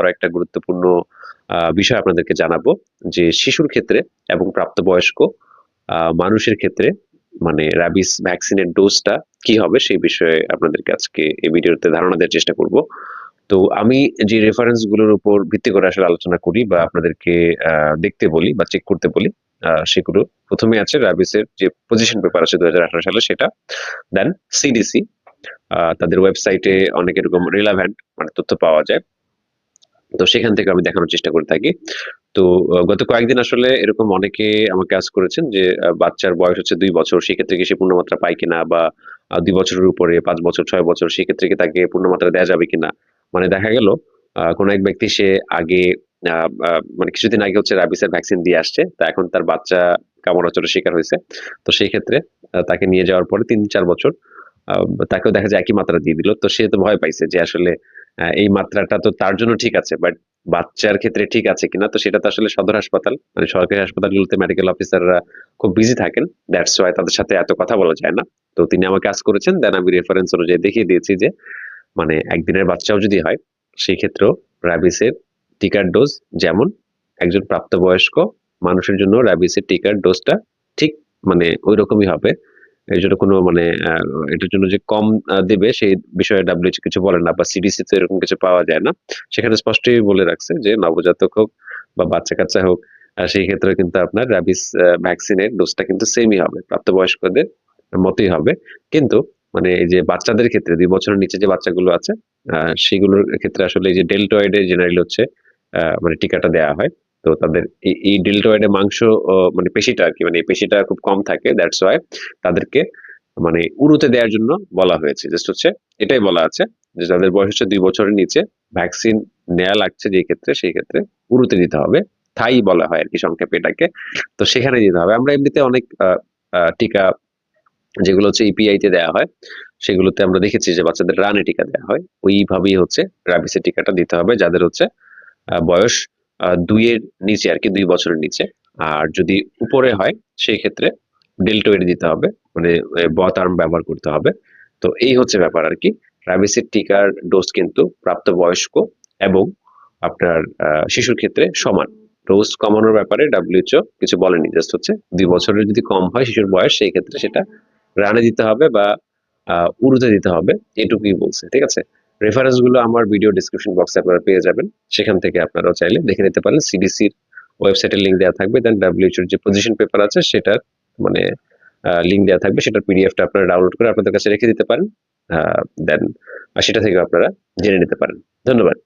আরও একটা গুরুত্বপূর্ণ বিষয় আপনাদেরকে জানাব যে শিশুর ক্ষেত্রে এবং প্রাপ্তবয়স্ক মানুষের ক্ষেত্রে মানে র্যাবিস ভ্যাকসিনের ডোজটা কি হবে সেই বিষয়ে আপনাদেরকে আজকে এই ভিডিওতে ধারণা দেওয়ার চেষ্টা করব। তো আমি যে রেফারেন্সগুলোর উপর ভিত্তি করে আসলে আলোচনা করি বা আপনাদেরকে দেখতে বলি বা চেক করতে বলি সেগুলো প্রথমে আছে র্যাবিসের যে পজিশন পেপার আছে দু হাজার আঠারো সালে সেটা। দেন সিডিসি তাদের ওয়েবসাইটে অনেক এরকম রিলাভেন্ট মানে তথ্য পাওয়া যায়। তো সেখান থেকে আমি দেখানোর চেষ্টা করে থাকি। তো গত কয়েকদিন আসলে এরকম অনেকে আমাকে আজ করেছেন যে বাচ্চার বয়স হচ্ছে দুই বছর, সেক্ষেত্রে কি সে পূর্ণমাত্রা পায় কিনা বা দুই বছরের উপরে, পাঁচ বছর, ছয় বছর, সেক্ষেত্রে কি তাকে পূর্ণমাত্রা দেওয়া যাবে কিনা? মানে দেখা গেল কোনো এক ব্যক্তি সে আগে মানে কিছুদিন আগে হচ্ছে র্যাবিসের ভ্যাকসিন দিয়ে আসছে, তা এখন তার বাচ্চা কামড়াচরের শিকার হয়েছে। তো সেই ক্ষেত্রে তাকে নিয়ে যাওয়ার পরে তিন চার বছর তাকেও দেখা যায় একই মাত্রা দিয়ে দিল। তো সে তো ভয় পাইছে যে আসলে এই মাত্রাটা তো তার জন্য ঠিক আছে বাট বাচ্চার ক্ষেত্রে ঠিক আছে কিনা? তো সেটা তো আসলে সদর হাসপাতাল মানে সরকারি হাসপাতালগুলোতে মেডিকেল অফিসাররা খুব বিজি থাকেন দ্যাটস ওয়াই তাদের সাথে এত কথা বলা যায় না। তো তিনি আমাকে কাজ করেছেন দেন আমি রেফারেন্স অনুযায়ী দেখিয়ে দিয়েছি যে মানে একদিনের বাচ্চাও যদি হয় সেই ক্ষেত্রেও র্যাবিসের টিকার ডোজ যেমন একজন প্রাপ্তবয়স্ক মানুষের জন্য র্যাবিসের টিকার ডোজটা ঠিক মানে ওই রকমই হবে। এর জন্য কোনো মানে এটার জন্য যে কম দেবে সেই বিষয়ে ডাব্লিউএইচ কিছু বলে না বা সিডিসি তো এরকম কিছু পাওয়া যায় না। সেখানে স্পষ্টই বলে রাখছে যে নবজাতক হোক বা বাচ্চা কাচ্চা হোক সেই ক্ষেত্রে কিন্তু আপনার র্যাবিস ভ্যাকসিনের ডোজটা কিন্তু সেমই হবে। প্রাপ্তবয়স্কদের মতোই হবে। কিন্তু মানে এই যে বাচ্চাদের ক্ষেত্রে, দুই বছরের নিচে যে বাচ্চাগুলো আছে সেগুলোর ক্ষেত্রে আসলে এই যে ডেল্টয়েডে জেনারেলি হচ্ছে মানে টিকাটা দেওয়া হয়। তো তাদের এই ডেল্টয়েডে মাংস মানে পেশিটা আর কি মানে এই পেশিটা খুব কম থাকে দ্যাটস ওয়াই তাদেরকে মানে উড়ুতে দেওয়ার জন্য বলা হয়েছে। জাস্ট হচ্ছে এটাই বলা আছে যে যাদের বয়স হচ্ছে দুই বছরের নিচে ভ্যাকসিন নেওয়া লাগছে যে ক্ষেত্রে, সেই ক্ষেত্রে উড়ুতে দিতে হবে। থাই বলা হয় আর কি সংক্ষেপে এটাকে। তো সেখানে দিতে হবে। আমরা এমনিতে অনেক টিকা যেগুলো হচ্ছে ইপিআই তে দেওয়া হয়, সেগুলোতে আমরা দেখেছি যে বাচ্চাদের রানে টিকা দেওয়া হয়। ওইভাবেই হচ্ছে র্যাবিসের টিকাটা দিতে হবে, যাদের হচ্ছে বয়স দুইয়ের নিচে আর কি, দুই বছরের নিচে। আর যদি উপরে হয়, সেই ক্ষেত্রে ডেল্টোয়েড দিতে হবে মানে বথ আর্ম ব্যবহার করতে হবে। তো এই হচ্ছে ব্যাপার আর কি। র্যাবিসের টিকার ডোজ কিন্তু প্রাপ্তবয়স্ক এবং আপনার শিশুর ক্ষেত্রে সমান। ডোজ কমানোর ব্যাপারে ডাব্লিউএইচও কিছু বলেনি জাস্ট হচ্ছে দুই বছরের যদি কম হয় শিশুর বয়স, সেই ক্ষেত্রে সেটা রানে দিতে হবে বা উড়ুতে দিতে হবে, এটুকুই বলছে, ঠিক আছে? রেফারেন্সগুলো আমার ভিডিও ডিসক্রিপশন বক্সে আপনারা পেয়ে যাবেন। সেখান থেকে আপনারাও চাইলে দেখে নিতে পারেন। সিডিসির ওয়েবসাইটের লিঙ্ক দেওয়া থাকবে। দেন ডাব্লিউচোর যে পজিশন পেপার আছে, সেটার মানে লিঙ্ক দেওয়া থাকবে। সেটার পিডিএফটা আপনারা ডাউনলোড করে আপনাদের কাছে রেখে দিতে পারেন। দেন সেটা থেকে আপনারা জেনে নিতে পারেন। ধন্যবাদ।